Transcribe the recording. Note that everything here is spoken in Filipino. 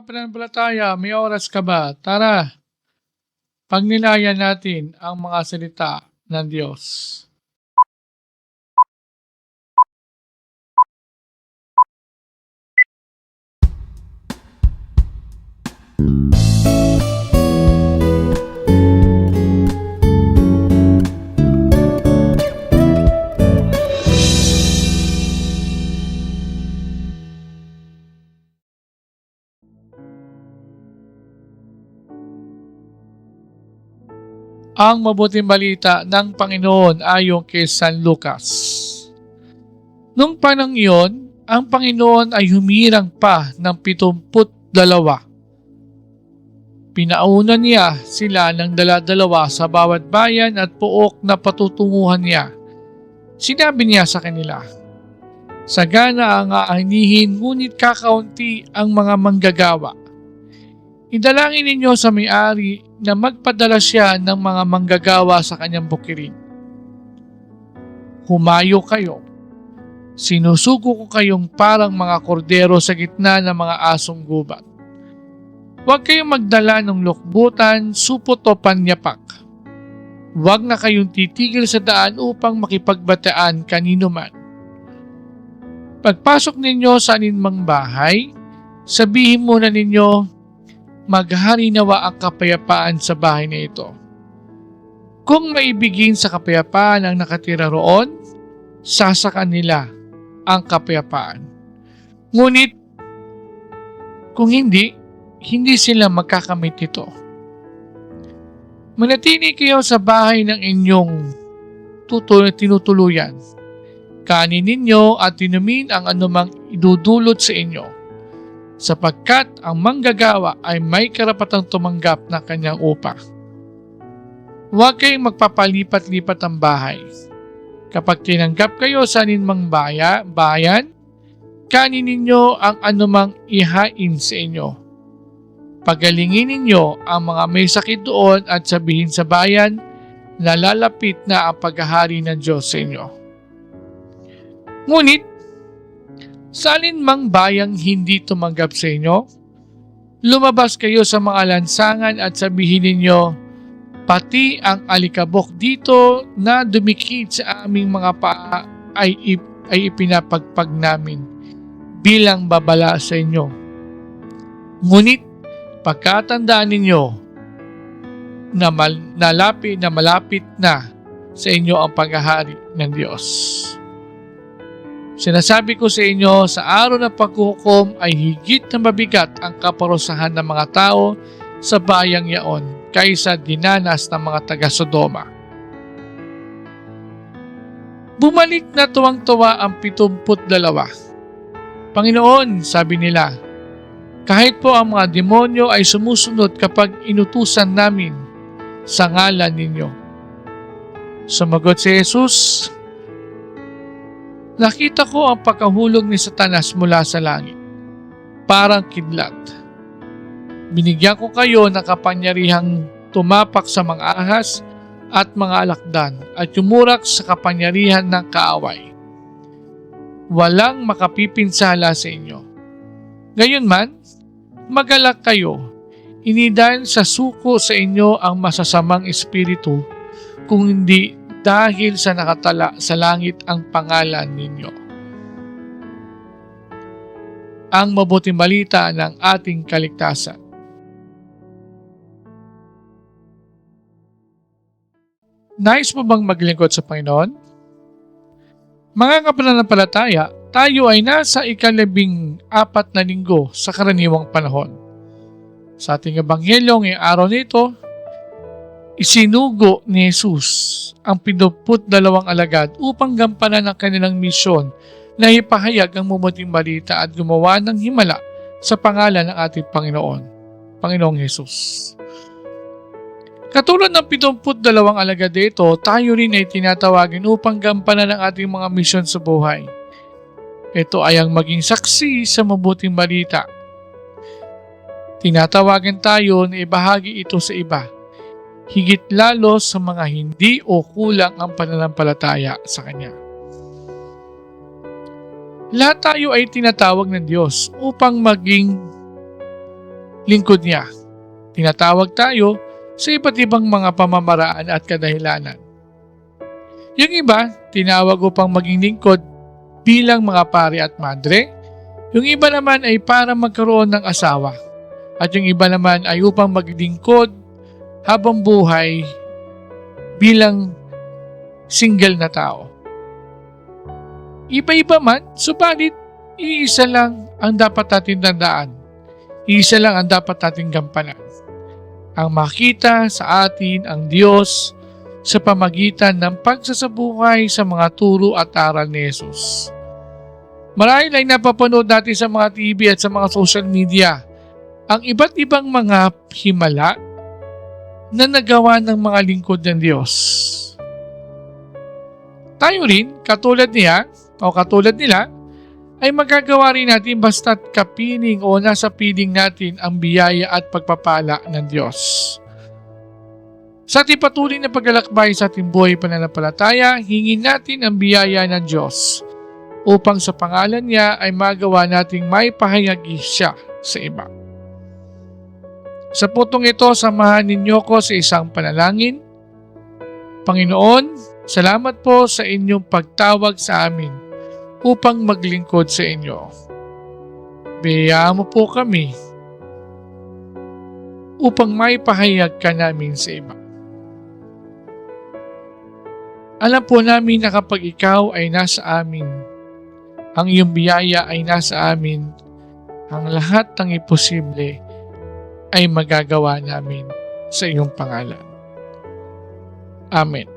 kapanampalataya, may oras ka ba? Tara, pagnilayan natin ang mga salita ng Diyos. Ang mabuting balita ng Panginoon ayon kay San Lucas. Nung panang iyon, ang Panginoon ay humirang pa ng pitumput dalawa. Pinauna niya sila ng daladalawa sa bawat bayan at puok na patutunguhan niya. Sinabi niya sa kanila, Sagana ang aanihin ngunit kakaunti ang mga manggagawa. Idalangin ninyo sa may-ari na magpadala siya ng mga manggagawa sa kanyang bukirin. Humayo kayo. Sinusuko ko kayong parang mga kordero sa gitna ng mga asong gubat. Huwag kayong magdala ng lukbutan, supot o panyapak. Huwag na kayong titigil sa daan upang makipagbataan kanino man. Pagpasok ninyo sa aninmang bahay, sabihin muna ninyo, maghari nawa ang kapayapaan sa bahay na ito. Kung maibigin sa kapayapaan ang nakatira roon, sasakan nila ang kapayapaan. Ngunit, kung hindi, hindi sila magkakamit nito. Manatili kayo sa bahay ng inyong tutul tinutuluyan. Kanin ninyo at tinumin ang anumang idudulot sa inyo sapagkat ang manggagawa ay may karapatang tumanggap ng kanyang upa. Huwag kayong magpapalipat-lipat ang bahay. Kapag tinanggap kayo sa aninmang baya, bayan, kanin ninyo ang anumang ihain sa inyo. Pagalingin ninyo ang mga may sakit doon at sabihin sa bayan na lalapit na ang paghahari ng Diyos sa inyo. Ngunit, sa alinmang bayang hindi tumanggap sa inyo, lumabas kayo sa mga lansangan at sabihin ninyo, pati ang alikabok dito na dumikit sa aming mga paa ay, ip- ay ipinapagpag namin bilang babala sa inyo. Ngunit pagkatandaan ninyo na mal- nalapit na malapit na sa inyo ang paghahari ng Diyos. Sinasabi ko sa inyo, sa araw ng paghuhukom ay higit na mabigat ang kaparusahan ng mga tao sa bayang yaon kaysa dinanas ng mga taga-Sodoma. Bumalik na tuwang-tuwa ang pitumput dalawa. Panginoon, sabi nila, kahit po ang mga demonyo ay sumusunod kapag inutusan namin sa ngalan ninyo. Sumagot si Jesus, Nakita ko ang pagkahulog ni Satanas mula sa langit, parang kidlat. Binigyan ko kayo ng kapangyarihang tumapak sa mga ahas at mga alakdan at yumurak sa kapangyarihan ng kaaway. Walang makapipinsala sa inyo. Gayon man, magalak kayo, hindi dahil sa suko sa inyo ang masasamang espiritu, kung hindi dahil sa nakatala sa langit ang pangalan ninyo. Ang mabuting balita ng ating kaligtasan. Nais mo bang maglingkod sa Panginoon? Mga kapananampalataya, tayo ay nasa ikalabing apat na linggo sa karaniwang panahon. Sa ating ebanghelyo ngayong araw nito, isinugo ni Jesus ang pinuput dalawang alagad upang gampanan ang kanilang misyon na ipahayag ang mumuting balita at gumawa ng himala sa pangalan ng ating Panginoon, Panginoong Jesus. Katulad ng 72 alagad dito, tayo rin ay tinatawagin upang gampanan ang ating mga misyon sa buhay. Ito ay ang maging saksi sa mabuting balita. Tinatawagan tayo na ibahagi ito sa iba, higit lalo sa mga hindi o kulang ang pananampalataya sa Kanya. Lahat tayo ay tinatawag ng Diyos upang maging lingkod niya. Tinatawag tayo sa iba't ibang mga pamamaraan at kadahilanan. Yung iba, tinawag upang maging lingkod bilang mga pare at madre. Yung iba naman ay para magkaroon ng asawa. At yung iba naman ay upang maglingkod habang buhay bilang single na tao. Iba-iba man, subalit iisa lang ang dapat natin tandaan. Iisa lang ang dapat natin gampanan. Ang makita sa atin ang Diyos sa pamagitan ng pagsasabuhay sa mga turo at aral ni Jesus. Marahil ay napapanood natin sa mga TV at sa mga social media ang iba't ibang mga himala na nagawa ng mga lingkod ng Diyos. Tayo rin, katulad niya o katulad nila, ay magagawa rin natin basta't kapiling o nasa piling natin ang biyaya at pagpapala ng Diyos. Sa ating patuloy na paglalakbay sa ating buhay pananampalataya, hingin natin ang biyaya ng Diyos upang sa pangalan niya ay magawa nating may pahayagi siya sa iba. Sa putong ito, samahan ninyo ko sa isang panalangin. Panginoon, salamat po sa inyong pagtawag sa amin upang maglingkod sa inyo. Biyayaan mo po kami upang may pahayag ka namin sa iba. Alam po namin na kapag ikaw ay nasa amin, ang iyong biyaya ay nasa amin, ang lahat ng imposible ay magagawa namin sa iyong pangalan. Amen.